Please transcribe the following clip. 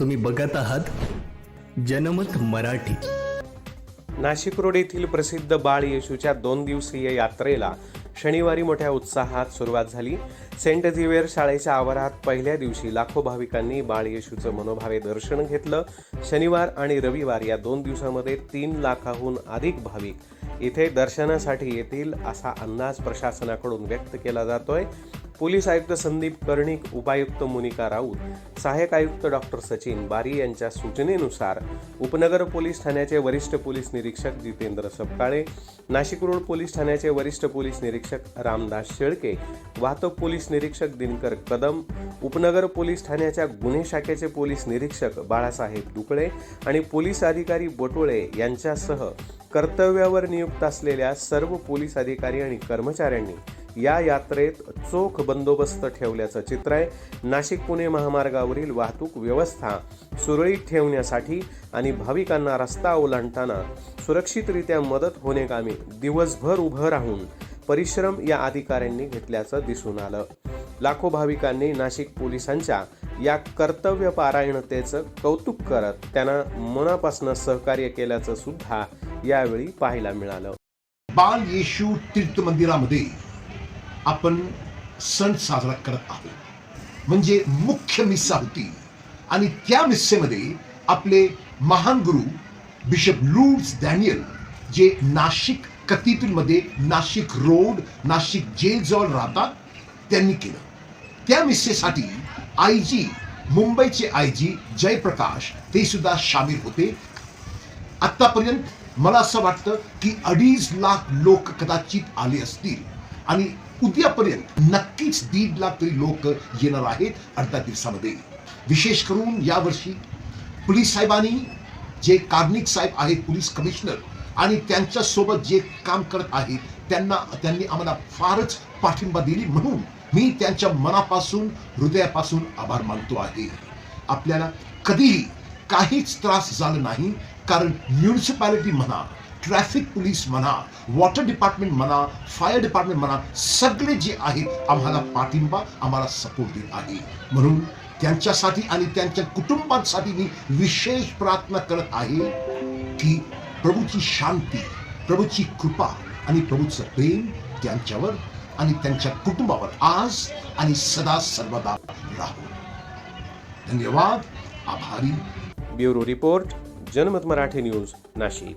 तुम्ही बघत आहात जनमत मराठी. नाशिक रोड येथील प्रसिद्ध बाळ येशूच्या दोन दिवसीय यात्रेला शनिवारी मोठ्या उत्साहात सुरुवात झाली. सेंट झिवेअर शाळेच्या आवारात पहिल्या दिवशी लाखो भाविकांनी बाळ येशूचं मनोभावे दर्शन घेतलं. शनिवार आणि रविवार या दोन दिवसामध्ये तीन लाखाहून अधिक भाविक इथे दर्शनासाठी येतील असा अंदाज प्रशासनाकडून व्यक्त केला जातोय. पोलीस आयुक्त संदीप कर्णिक उपायुक्त मुनिका राऊत सहाय्यक आयुक्त डॉक्टर सचिन बारी यांच्या सूचनेनुसार उपनगर पोलीस ठाण्याचे वरिष्ठ पोलीस निरीक्षक जितेंद्र सपकाळे नाशिक रोड पोलीस ठाण्याचे वरिष्ठ पोलीस निरीक्षक रामदास शेळके वाहतूक पोलीस निरीक्षक दिनकर कदम उपनगर पोलीस ठाण्याच्या गुन्हे शाखेचे पोलीस निरीक्षक बाळासाहेब दुकळे आणि पोलीस अधिकारी बोटोळे यांच्यासह कर्तव्यावर नियुक्त असलेल्या सर्व पोलीस अधिकारी आणि कर्मचाऱ्यांनी या यात्रेत चोख बंदोबस्त ठेवल्याचं चित्र आहे. नाशिक पुणे महामार्गावरील वाहतूक व्यवस्था सुरळीत ठेवण्यासाठी आणि भाविकांना रस्ता ओलांडताना सुरक्षितरित्या मदत होणेकामी दिवसभर उभं राहून परिश्रम या अधिकाऱ्यांनी घेतल्याचं दिसून आलं. लाखो भाविकांनी नाशिक पोलिसांच्या या कर्तव्य पारायणतेचं कौतुक करत त्यांना मनापासून सहकार्य केल्याचं सुद्धा यावेळी पाहायला मिळालं. बाल येशू तीर्थ मंदिरामध्ये आपण सण साजरा करत आहोत. म्हणजे मुख्य मिस्सा होती. आणि त्या मिस्सेमध्ये आपले महान गुरु बिशप लूड्स डॅनियल जे नाशिक कथितूरमध्ये नाशिक रोड नाशिक जेलजवळ राहतात त्यांनी केलं. त्या मिस्सेसाठी आय जी मुंबईचे आय जी जयप्रकाश ते सुद्धा सामील होते. आत्तापर्यंत मला असं वाटतं की अडीच लाख लोक कदाचित आले असतील. आणि उद्यापर्यंत नक्कीच दीड लाख तरी लोक येणार आहेत अर्ध्या दिवसामध्ये. विशेष करून यावर्षी पोलीस साहेबांनी जे कार्निक साहेब आहेत पोलीस कमिशनर आणि त्यांच्यासोबत जे काम करत आहेत त्यांना त्यांनी आम्हाला फारच पाठिंबा दिली म्हणून मी त्यांच्या मनापासून हृदयापासून आभार मानतो आहे. आपल्याला कधीही काहीच त्रास झाला नाही कारण म्युन्सिपॅलिटी म्हणा ट्रॅफिक पोलीस म्हणा वॉटर डिपार्टमेंट म्हणा फायर डिपार्टमेंट म्हणा सगळे जे आहेत आम्हाला पाठिंबा आम्हाला सपोर्ट देत आहे. म्हणून त्यांच्यासाठी आणि त्यांच्या कुटुंबांसाठी मी विशेष प्रार्थना करत आहे की प्रभूची शांती प्रभूची कृपा आणि प्रभूचं प्रेम त्यांच्यावर आणि त्यांच्या कुटुंबावर आज आणि सदा सर्वदा राहू. धन्यवाद. आभारी. ब्युरो रिपोर्ट जनमत मराठी न्यूज नाशिक.